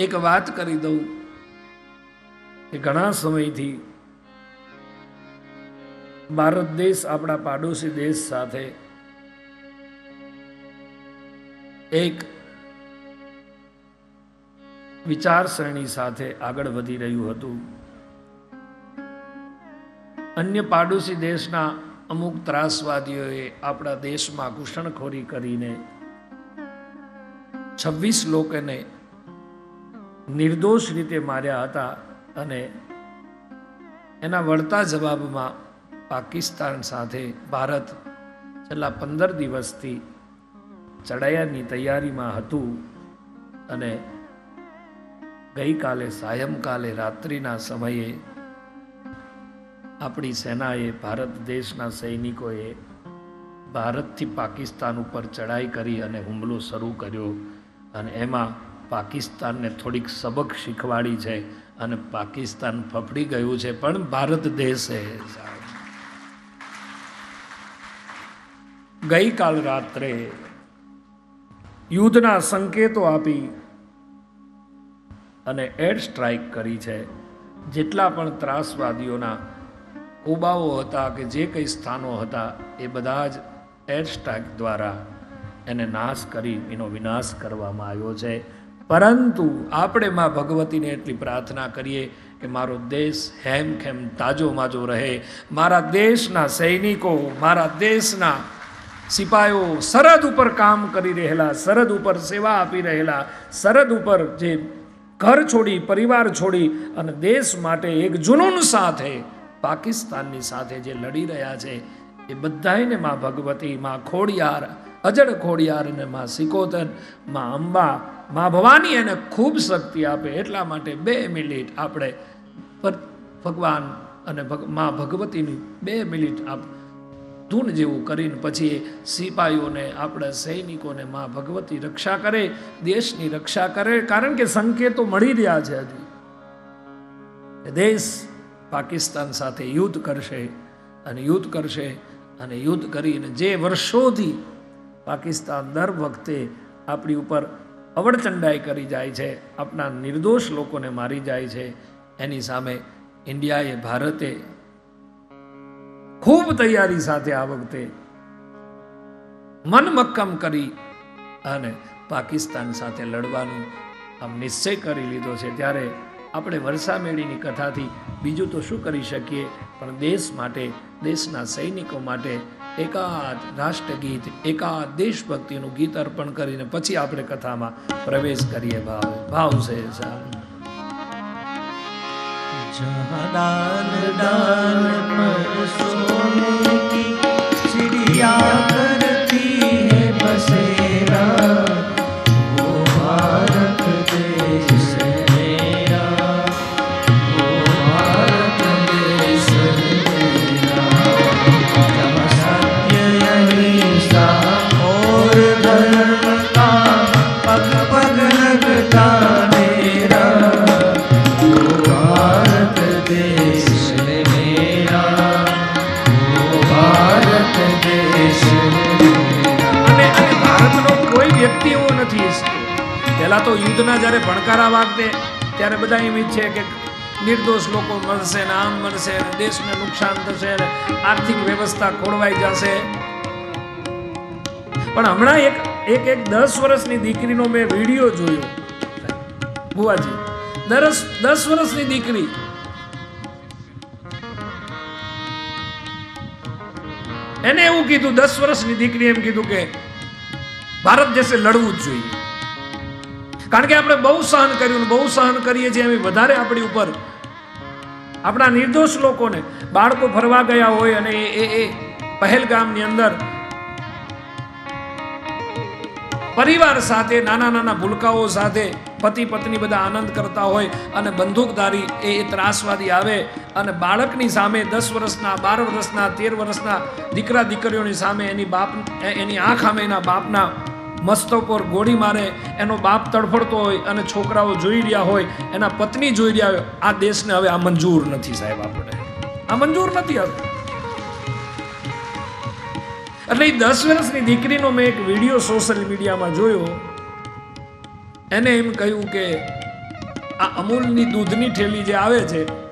એક વાત કરી દઉં કે ઘણા સમયથી ભારત દેશ આપણા પાડોશી દેશ સાથે એક વિચારસરણી સાથે આગળ વધી રહ્યું હતું. અન્ય પાડોશી દેશના અમુક ત્રાસવાદીઓએ આપણા દેશમાં ઘૂસણખોરી કરીને છવ્વીસ લોકોને નિર્દોષ રીતે માર્યા હતા અને એના વળતા જવાબમાં પાકિસ્તાન સાથે ભારત છેલ્લા પંદર દિવસથી ચડાયાની તૈયારીમાં હતું અને ગઈકાલે સાયંકાલે રાત્રિના સમયે આપણી સેનાએ ભારત દેશના સૈનિકોએ ભારતથી પાકિસ્તાન ઉપર ચડાઈ કરી અને હુમલો શરૂ કર્યો અને એમાં પાકિસ્તાનને થોડીક સબક શીખવાડી છે અને પાકિસ્તાન ફફડી ગયું છે, પણ ભારત દેશે ગઈકાલ રાત્રે યુદ્ધના સંકેતો આપી અને એર સ્ટ્રાઇક કરી છે. જેટલા પણ ત્રાસવાદીઓના ઉબાઓ હતા કે જે કંઈ સ્થાનો હતા, એ બધા જ એર સ્ટ્રાઇક દ્વારા એને નાશ કરી, એનો વિનાશ કરવામાં આવ્યો છે. પરંતુ આપણે માં ભગવતીને એટલી પ્રાર્થના કરીએ કે મારો દેશ હેમ ખેમ તાજો માજો રહે. મારા દેશના સૈનિકો, મારા દેશના સિપાયો સરહદ ઉપર કામ કરી રહેલા, સરહદ ઉપર સેવા આપી રહેલા, સરહદ ઉપર જે ઘર છોડી, પરિવાર છોડી અને દેશ માટે એક જુનૂન સાથે, પાકિસ્તાનની સાથે જે લડી રહ્યા છે, એ બધાને માં ભગવતી, માં ખોડિયાર, અજડ ખોડિયાર અને માં સિકોતર, માં અંબા માં ભવાની એને ખૂબ શક્તિ આપે એટલા માટે બે મિનિટ આપણે ભગવાન અને માં ભગવતીની બે મિનિટ આપ ધૂન જેવું કરીને પછી સિપાહીઓને આપણા સૈનિકોને મા ભગવતી રક્ષા કરે, દેશની રક્ષા કરે. કારણ કે સંકેતો મળી રહ્યા છે હજી. દેશ પાકિસ્તાન સાથે યુદ્ધ કરશે અને યુદ્ધ કરશે અને યુદ્ધ કરીને જે વર્ષોથી પાકિસ્તાન દર વખતે આપણી ઉપર અવડચંડાઈ કરી જાય છે આપણા નિર્દોષ લોકોને મારી જાય છે. એની સામે ઇન્ડિયાએ ભારતે ખૂબ તૈયારી સાથે આ વખતે મનમક્કમ કરી અને પાકિસ્તાન સાથે લડવાનું આમ નિશ્ચય કરી લીધો છે. ત્યારે આપણે વર્ષામેળીની કથાથી બીજું તો શું કરી શકીએ? પણ દેશ માટે, દેશના સૈનિકો માટે એકાદ રાષ્ટ્રગીત, એકાદ દેશભક્તિનું ગીત અર્પણ કરીને પછી આપણે કથામાં પ્રવેશ કરીએ. ભાવ ભાવ છે સાહેબ. जहाँ જ્યારે ભણકારા વાગતે, ત્યારે બધા એમ ઈચ્છે કે નિર્દોષ લોકો મળશે ને આમ મળશે ને દેશને નુકસાન થશે ને આર્થિક વ્યવસ્થા ખોળવાઈ જશે. પણ હમણાં એક એક એક દસ વર્ષની દીકરીનો મેં વીડિયો જોયો. બુવાજી દસ દસ વર્ષની દીકરી. એને એવું કીધું, દસ વર્ષની દીકરી એમ કીધું કે, ભારત દેશે લડવું જ જોઈએ. કારણ કે આપણે બહુ સહન કર્યું બહુ સહન કરીએ છીએ એમ વધારે આપણી ઉપર. આપણા નિર્દોષ લોકોને, બાળકો ફરવા ગયા હોય અને એ એ પહેલગામની અંદર પરિવાર સાથે, નાના નાના ભૂલકાઓ સાથે પતિ પત્ની બધા આનંદ કરતા હોય અને બંદૂકધારી એ ત્રાસવાદી આવે અને બાળકની સામે દસ વર્ષના, બાર વર્ષના, તેર વર્ષના દીકરા દીકરીઓની સામે એની બાપ એની આંખ સામે એના બાપના મસ્તક પર ગોળી મારે, એનો બાપ તડફડતો હોય અને છોકરાઓ જોઈ રહ્યા હોય, એના પત્ની જોઈ રહ્યા હોય, આ દેશને હવે આ મંજૂર નથી સાહેબ આપણે. આ મંજૂર નથી હવે. એટલે એ દસ વર્ષની દીકરીનો મેં એક વીડિયો સોશિયલ મીડિયામાં જોયો. એને એમ કહ્યું કે આ અમૂલની દૂધની ઠેલી જે આવે છે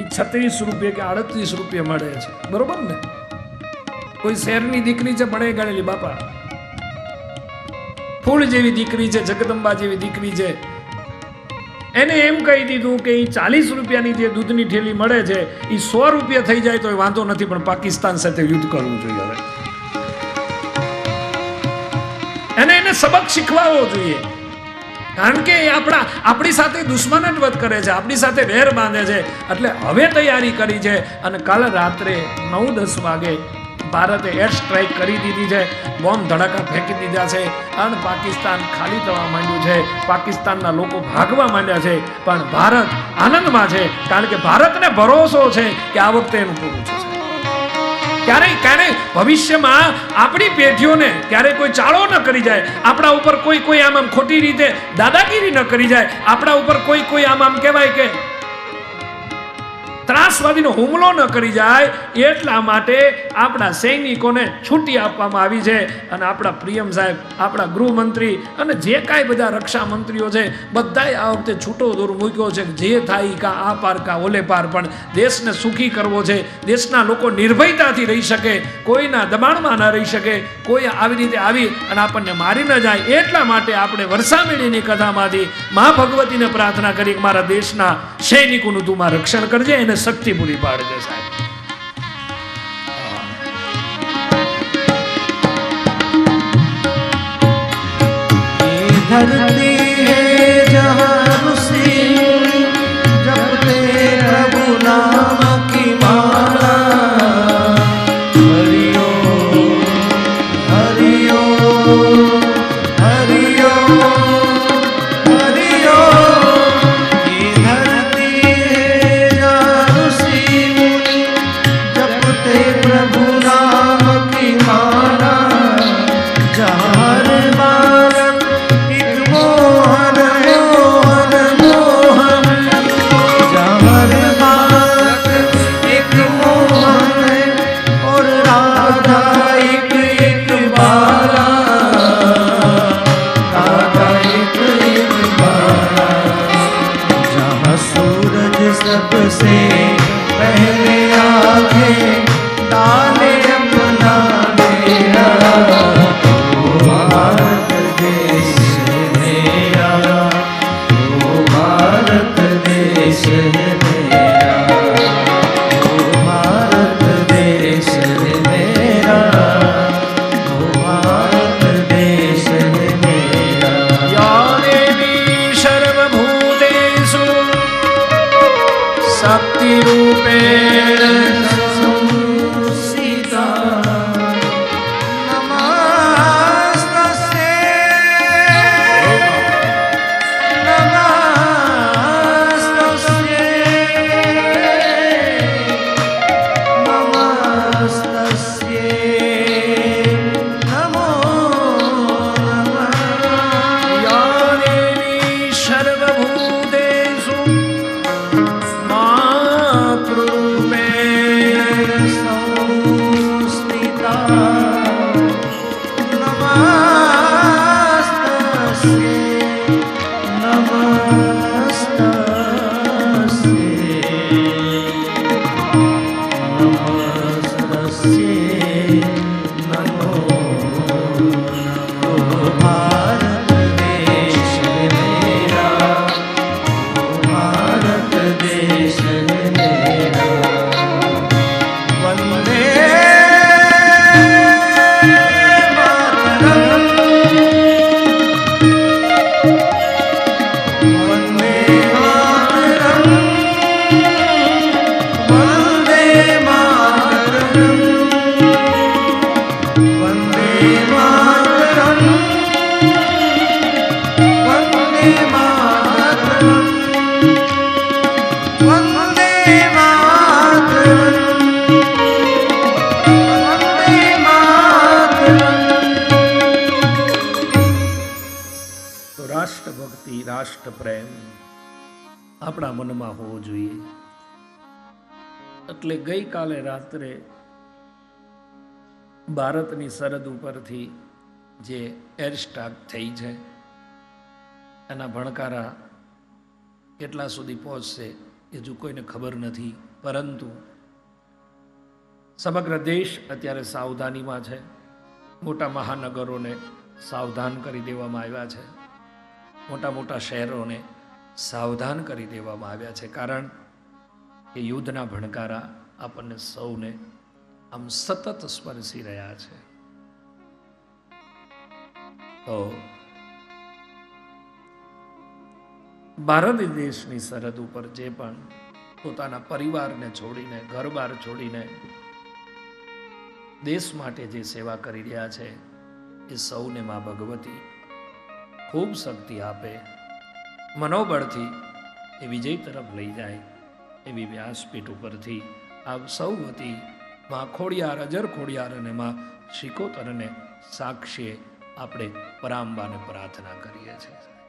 એ છત્રીસ રૂપિયા કે આડત્રીસ રૂપિયા મળે છે. બરોબર ને? કોઈ શહેરની દીકરી છે ભણે ગણેલી બાપા? ફૂલ જેવી દીકરી છે, જગદંબા જેવી દીકરી છે. એને એમ કહી દીધું કે એ ચાલીસ રૂપિયાની જે દૂધની ઠેલી મળે છે એ સો રૂપિયા થઈ જાય તો એ વાંધો નથી, પણ પાકિસ્તાન સાથે યુદ્ધ કરવું જોઈએ હવે. એને એને સબક શીખવાડવો જોઈએ. કારણ કે એ આપણા, આપણી સાથે દુશ્મન જ વધ કરે છે, આપણી સાથે વેર બાંધે છે. એટલે હવે તૈયારી કરી છે અને કાલે રાત્રે નવ દસ વાગે ભારતે એર સ્ટ્રાઇક કરી દીધી છે. બોમ્બ ધડાકા ફેંકી દીધા છે. અને પાકિસ્તાન ખાલી થવા માંડ્યું છે. પાકિસ્તાનના લોકો ભાગવા માંડ્યા છે. પણ ભારત આનંદમાં છે. કારણ કે ભારતને ભરોસો છે કે આ વખતે એનું પૂરું છે ક્યારેય ક્યારેય ભવિષ્યમાં આપણી પેઢીઓને ક્યારેય કોઈ ચાળો ન કરી જાય. આપણા ઉપર કોઈ કોઈ આમ આમ ખોટી રીતે દાદાગીરી ન કરી જાય. આપણા ઉપર કોઈ કોઈ આમ આમ કહેવાય કે ત્રાસવાદીનો હુમલો ન કરી જાય એટલા માટે આપણા સૈનિકોને છૂટી આપવામાં આવી છે. અને આપણા પ્રિયમ સાહેબ, આપણા ગૃહમંત્રી અને જે કાંઈ બધા રક્ષા મંત્રીઓ છે, બધાએ આ વખતે છૂટો દૂર મૂક્યો છે જે થાય કા આ પાર કા ઓલે પાર, પણ દેશને સુખી કરવો છે. દેશના લોકો નિર્ભયતાથી રહી શકે, કોઈના દબાણમાં ન રહી શકે. કોઈ આવી રીતે આવી અને આપણને મારી ન જાય એટલા માટે આપણે વરસામેળીની કથામાંથી મા ભગવતીને પ્રાર્થના કરી મારા દેશના સૈનિકોનું તું માં રક્ષણ કરજે એને શક્તિ પૂરી પાડજે સાહેબ. ये રાષ્ટ્રભક્તિ રાષ્ટ્ર પ્રેમ આપણા મનમાં હોવો જોઈએ. એટલે ગઈકાલે રાત્રે ભારતની સરહદ ઉપરથી જે એર સ્ટાક થઈ છે, એના ભણકારા કેટલા સુધી પહોંચશે એ જો કોઈને ખબર નથી. પરંતુ સમગ્ર દેશ અત્યારે સાવધાનીમાં છે. મોટા મહાનગરોને સાવધાન કરી દેવામાં આવ્યા છે. મોટા મોટા શહેરોને સાવધાન કરી દેવામાં આવ્યા છે. કારણ કે યુદ્ધના ભણકારા આપણને સૌને આમ સતત સ્પર્શી રહ્યા છે. તો ભારત દેશની સરહદ ઉપર જે પણ પોતાના પરિવારને છોડીને, ઘરબાર છોડીને દેશ માટે જે સેવા કરી રહ્યા છે, એ સૌને મા ભગવતી ખૂબ શક્તિ આપે. મનોબળથી એ વિજય તરફ લઈ જાય. એવી વ્યાસપીઠ ઉપરથી આપ સૌ વતી માં ખોડિયાર, અજર ખોડિયાર અને માં શિકોતરને સાક્ષીએ આપણે પરાંબાને પ્રાર્થના કરીએ છીએ.